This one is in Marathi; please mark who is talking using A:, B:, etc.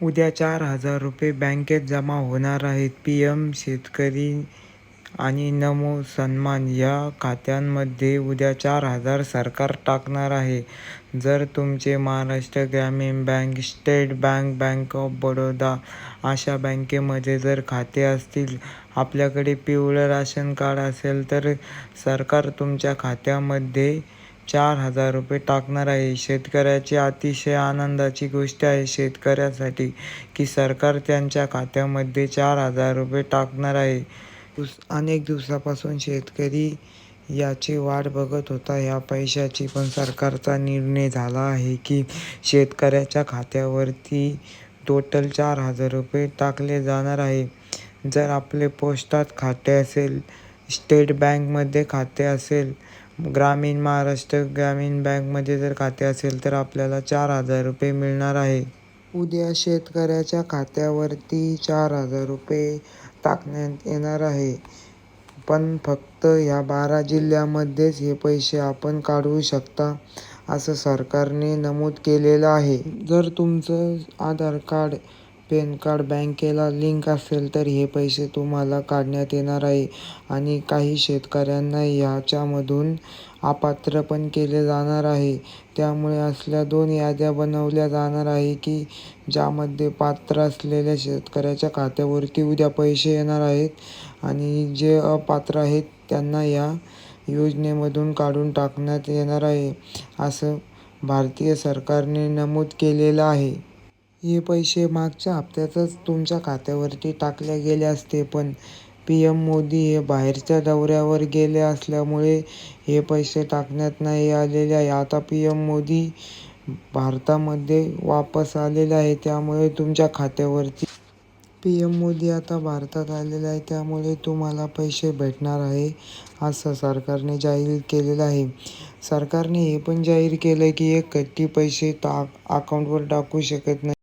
A: उद्या चार हजार रुपये बँकेत जमा होणार आहेत पी.एम शेतकरी आणि नमो सन्मान या खात्यांमध्ये उद्या चार हजार सरकार टाकणार आहे. जर तुमचे महाराष्ट्र ग्रामीण bank, state bank, bank of Baroda अशा बँकेमध्ये जर खाते असतील, आपल्याकडे पिवळं राशन कार्ड असेल तर सरकार तुमच्या खात्यामध्ये चार हजार रुपये टाकणार आहे. शेतकऱ्याची अतिशय आनंदाची गोष्ट आहे शेतकऱ्यासाठी की सरकार त्यांच्या खात्यामध्ये चार हजार रुपये टाकणार आहे. अनेक दिवसापासून शेतकरी याची वाट बघत होता या पैशाची. पण सरकारचा निर्णय झाला आहे की शेतकऱ्याच्या खात्यावरती टोटल चार हजार रुपये टाकले जाणार आहे. जर आपले पोस्टात खाते असेल, स्टेट बँकमध्ये खाते असेल, ग्रामीण महाराष्ट्र ग्रामीण बँकमध्ये जर खाते असेल तर आपल्याला चार हजार रुपये मिळणार आहे. उद्या शेतकऱ्याच्या खात्यावरती चार हजार रुपये टाकण्यात येणार आहे. पण फक्त ह्या बारा जिल्ह्यामध्येच हे पैसे आपण काढू शकता असं सरकारने नमूद केलेलं आहे. जर तुमचं आधार कार्ड, पॅन कार्ड बँकेला लिंक असेल तर हे पैसे तुम्हाला काढण्यात येणार आहे. आणि काही शेतकऱ्यांना ह्याच्यामधून अपात्र पण केले जाणार आहे. त्यामुळे असल्या दोन याद्या बनवल्या जाणार आहे की ज्यामध्ये पात्र असलेल्या शेतकऱ्याच्या खात्यावरती उद्या पैसे येणार आहेत आणि जे अपात्र आहेत त्यांना या योजनेमधून काढून टाकण्यात येणार आहे, असं भारतीय सरकारने नमूद केलेलं आहे. हे पैसे मागच्या हप्त्यातच तुमच्या खात्यावरती टाकले गेले असते. पण पी एम मोदी हे बाहेरच्या दौऱ्यावर गेले असल्यामुळे हे पैसे टाकण्यात नाही आलेले आहे. आता पी एम मोदी भारतामध्ये वापस आलेले आहे त्यामुळे तुमच्या खात्यावरती पी एम मोदी आता भारतात आलेले आहे त्यामुळे तुम्हाला पैसे भेटणार आहे असं सरकारने जाहीर केलेलं आहे. सरकारने हे पण जाहीर केलं की एक कट्टी पैसे टाक अकाउंटवर टाकू शकत नाही.